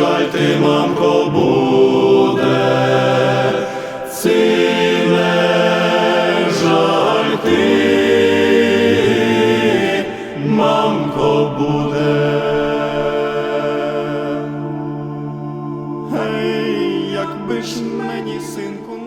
прощай ти, мамко, буде, ціле жаль ти, мамко буде. Гей, якби ж мені синку.